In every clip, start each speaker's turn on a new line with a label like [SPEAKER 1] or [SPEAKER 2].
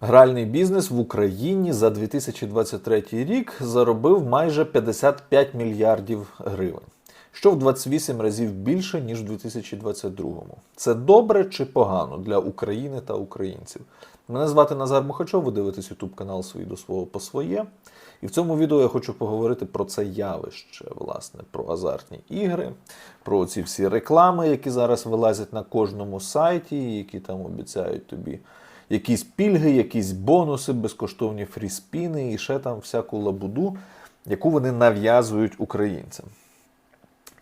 [SPEAKER 1] Гральний бізнес в Україні за 2023 рік заробив майже 55 мільярдів гривень, що в 28 разів більше, ніж в 2022. Це добре чи погано для України та українців? Мене звати Назар Мухачов, ви дивитесь YouTube канал «Свої до свого по своє. І в цьому відео я хочу поговорити про це явище, власне, про азартні ігри, про ці всі реклами, які зараз вилазять на кожному сайті, які там обіцяють тобі якісь пільги, якісь бонуси, безкоштовні фріспіни і ще там всяку лабуду, яку вони нав'язують українцям.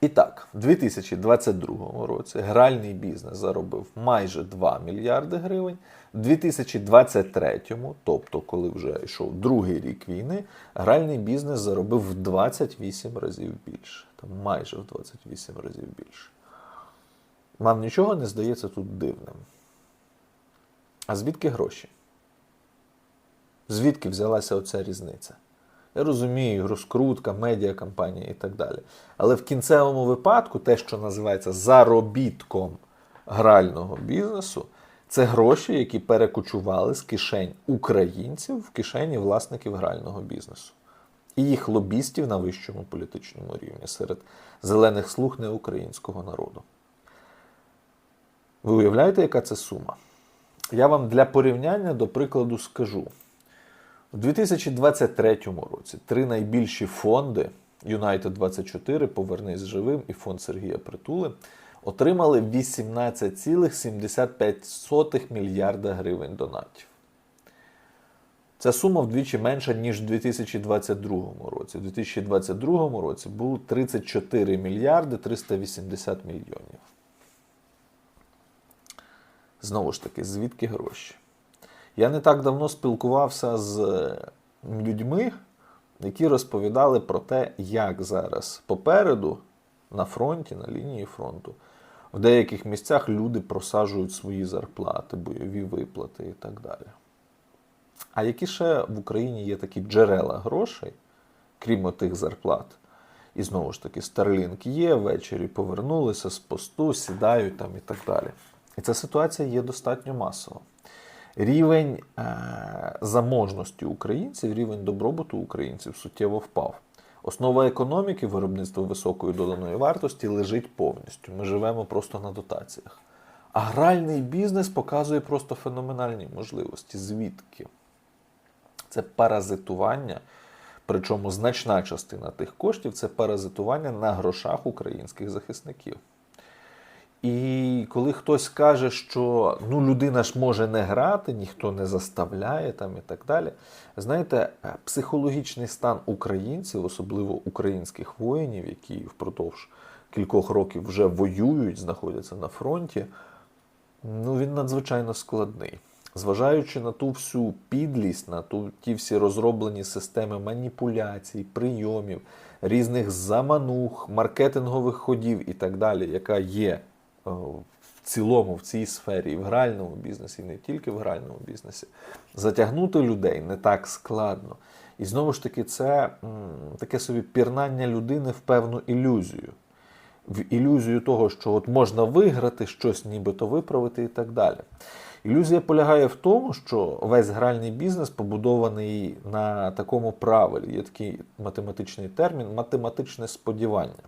[SPEAKER 1] І так, в 2022 році гральний бізнес заробив майже 2 мільярди гривень. В 2023, тобто коли вже йшов другий рік війни, гральний бізнес заробив в 28 разів більше. Там майже в 28 разів більше. Вам нічого не здається тут дивним. А звідки гроші? Звідки взялася оця різниця? Я розумію, розкрутка, медіакампанія і так далі. Але в кінцевому випадку те, що називається заробітком грального бізнесу, це гроші, які перекочували з кишень українців в кишені власників грального бізнесу і їх лобістів на вищому політичному рівні серед зелених слуг неукраїнського народу. Ви уявляєте, яка це сума? Я вам для порівняння, до прикладу, скажу. У 2023 році три найбільші фонди United 24, Повернись живим і фонд Сергія Притули отримали 18,75 мільярда гривень донатів. Ця сума вдвічі менша, ніж у 2022 році. У 2022 році було 34 мільярди 380 мільйонів. Знову ж таки, звідки гроші? Я не так давно спілкувався з людьми, які розповідали про те, як зараз попереду на фронті, на лінії фронту, в деяких місцях люди просаджують свої зарплати, бойові виплати і так далі. А які ще в Україні є такі джерела грошей, крім тих зарплат? І знову ж таки, Starlink є, ввечері повернулися з посту, сідають там і так далі. І ця ситуація є достатньо масова. Рівень е- заможності українців, рівень добробуту українців суттєво впав. Основа економіки, виробництва високої доданої вартості лежить повністю. Ми живемо просто на дотаціях. А гральний бізнес показує просто феноменальні можливості. Звідки? Це паразитування, причому значна частина тих коштів це паразитування на грошах українських захисників. І коли хтось каже, що ну, людина ж може не грати, ніхто не заставляє там і так далі. Знаєте, психологічний стан українців, особливо українських воїнів, які впродовж кількох років вже воюють, знаходяться на фронті, ну він надзвичайно складний. Зважаючи на ту всю підлість, на ту, ті всі розроблені системи маніпуляцій, прийомів, різних заманух, маркетингових ходів і так далі, яка є в цілому в цій сфері, і в гральному бізнесі, і не тільки в гральному бізнесі, затягнути людей не так складно. І знову ж таки, це таке собі пірнання людини в певну ілюзію. В ілюзію того, що от можна виграти щось, нібито виправити і так далі. Ілюзія полягає в тому, що весь гральний бізнес побудований на такому правилі. Є такий математичний термін математичне сподівання.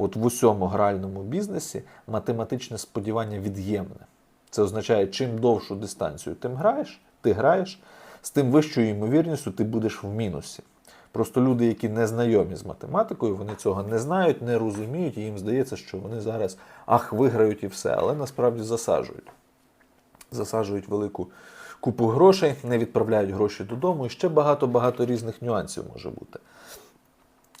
[SPEAKER 1] От в усьому гральному бізнесі математичне сподівання від'ємне. Це означає, чим довшу дистанцію ти граєш, ти граєш, з тим вищою ймовірністю ти будеш в мінусі. Просто люди, які не знайомі з математикою, вони цього не знають, не розуміють, і їм здається, що вони зараз ах, виграють і все, але насправді засаджують. Засаджують велику купу грошей, не відправляють гроші додому, і ще багато-багато різних нюансів може бути.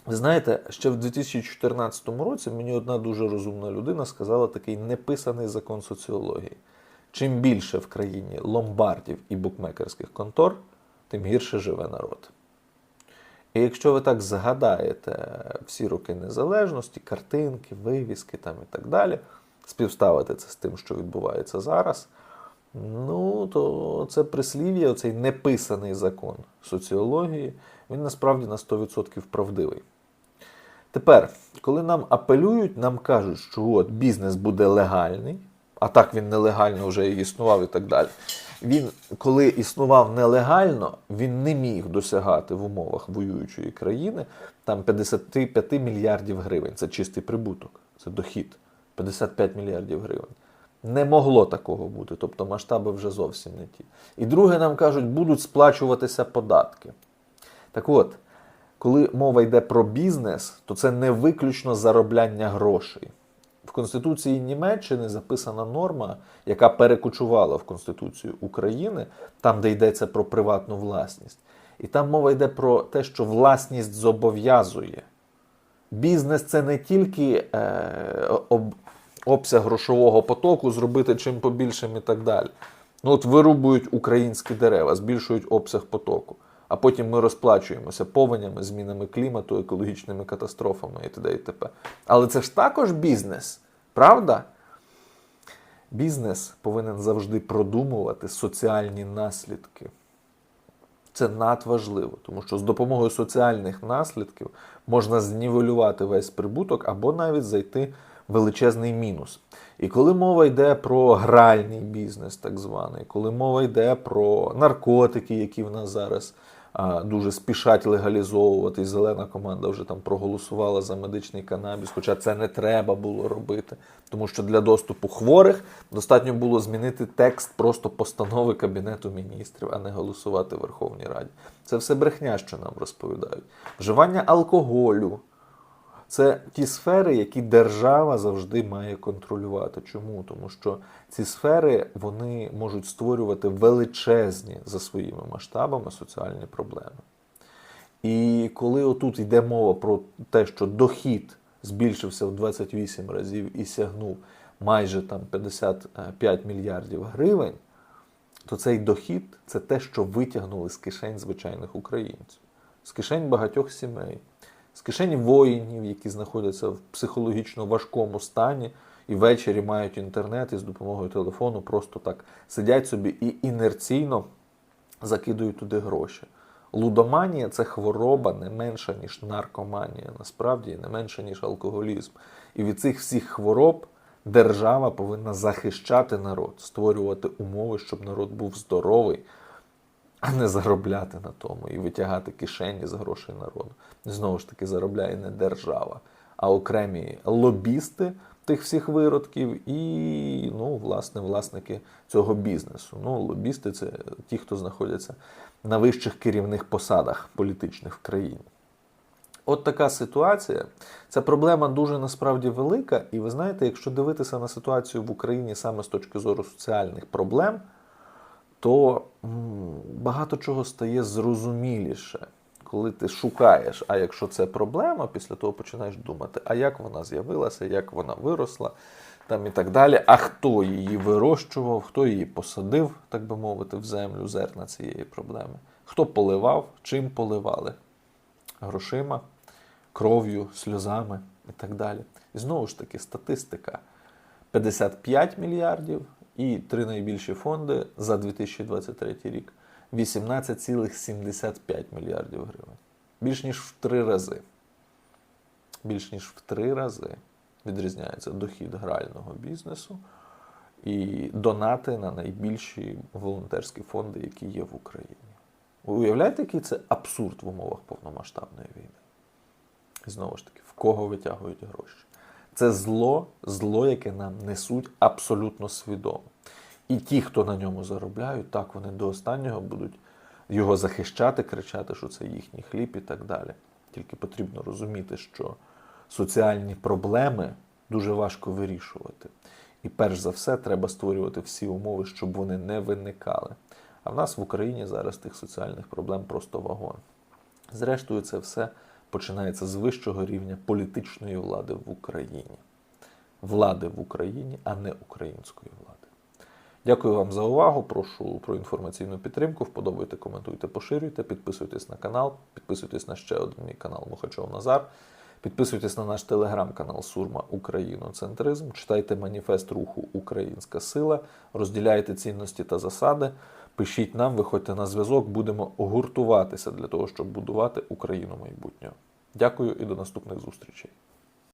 [SPEAKER 1] Ви знаєте, ще в 2014 році мені одна дуже розумна людина сказала такий неписаний закон соціології. Чим більше в країні ломбардів і букмекерських контор, тим гірше живе народ. І якщо ви так згадаєте всі роки незалежності, картинки, вивіски там і так далі, співставити це з тим, що відбувається зараз, ну, то це прислів'я, оцей неписаний закон соціології, він насправді на 100% правдивий. Тепер, коли нам апелюють, нам кажуть, що от бізнес буде легальний, а так він нелегально вже існував і так далі. Він, коли існував нелегально, він не міг досягати в умовах воюючої країни там 55 мільярдів гривень. Це чистий прибуток, це дохід. 55 мільярдів гривень. Не могло такого бути, тобто масштаби вже зовсім не ті. І друге, нам кажуть, будуть сплачуватися податки. Так от, коли мова йде про бізнес, то це не виключно заробляння грошей. В Конституції Німеччини записана норма, яка перекочувала в Конституцію України, там, де йдеться про приватну власність. І там мова йде про те, що власність зобов'язує. Бізнес це не тільки е, об, обсяг грошового потоку, зробити чим побільшим і так далі. Ну от вирубують українські дерева, збільшують обсяг потоку. А потім ми розплачуємося повенями, змінами клімату, екологічними катастрофами і т.д. і т.п. Але це ж також бізнес, правда? Бізнес повинен завжди продумувати соціальні наслідки. Це надважливо, тому що з допомогою соціальних наслідків можна знівелювати весь прибуток або навіть зайти в величезний мінус. І коли мова йде про гральний бізнес, так званий, коли мова йде про наркотики, які в нас зараз дуже спішать легалізовувати, зелена команда вже там проголосувала за медичний канабіс, хоча це не треба було робити, тому що для доступу хворих достатньо було змінити текст просто постанови Кабінету міністрів, а не голосувати в Верховній Раді. Це все брехня, що нам розповідають. Вживання алкоголю. Це ті сфери, які держава завжди має контролювати. Чому? Тому що ці сфери вони можуть створювати величезні за своїми масштабами соціальні проблеми. І коли отут йде мова про те, що дохід збільшився в 28 разів і сягнув майже там 55 мільярдів гривень, то цей дохід це те, що витягнули з кишень звичайних українців, з кишень багатьох сімей з кишені воїнів, які знаходяться в психологічно важкому стані, і ввечері мають інтернет і з допомогою телефону просто так сидять собі і інерційно закидують туди гроші. Лудоманія це хвороба не менша, ніж наркоманія, насправді не менша, ніж алкоголізм. І від цих всіх хвороб держава повинна захищати народ, створювати умови, щоб народ був здоровий а не заробляти на тому і витягати кишені з грошей народу. Знову ж таки, заробляє не держава, а окремі лобісти тих всіх виродків і, ну, власне, власники цього бізнесу. Ну, лобісти це ті, хто знаходяться на вищих керівних посадах політичних в країні. От така ситуація. Ця проблема дуже насправді велика. І ви знаєте, якщо дивитися на ситуацію в Україні саме з точки зору соціальних проблем то багато чого стає зрозуміліше, коли ти шукаєш. А якщо це проблема, після того починаєш думати, а як вона з'явилася, як вона виросла, там і так далі. А хто її вирощував, хто її посадив, так би мовити, в землю зерна цієї проблеми, хто поливав, чим поливали грошима, кров'ю, сльозами і так далі. І знову ж таки, статистика: 55 мільярдів і три найбільші фонди за 2023 рік 18,75 мільярдів гривень. Більш ніж в три рази. Більш ніж в три рази відрізняється дохід грального бізнесу і донати на найбільші волонтерські фонди, які є в Україні. Ви уявляєте, який це абсурд в умовах повномасштабної війни? І знову ж таки, в кого витягують гроші? Це зло, зло, яке нам несуть абсолютно свідомо. І ті, хто на ньому заробляють, так вони до останнього будуть його захищати, кричати, що це їхній хліб і так далі. Тільки потрібно розуміти, що соціальні проблеми дуже важко вирішувати. І перш за все треба створювати всі умови, щоб вони не виникали. А в нас в Україні зараз тих соціальних проблем просто вагон. Зрештою, це все починається з вищого рівня політичної влади в Україні. Влади в Україні, а не української влади. Дякую вам за увагу. Прошу про інформаційну підтримку. Вподобайте, коментуйте, поширюйте, підписуйтесь на канал, підписуйтесь на ще один мій канал Мухачов Назар. Підписуйтесь на наш телеграм-канал Сурма Україноцентризм. Читайте маніфест руху Українська сила, розділяйте цінності та засади. Пишіть нам, виходьте на зв'язок, будемо гуртуватися для того, щоб будувати Україну майбутнього. Дякую і до наступних зустрічей.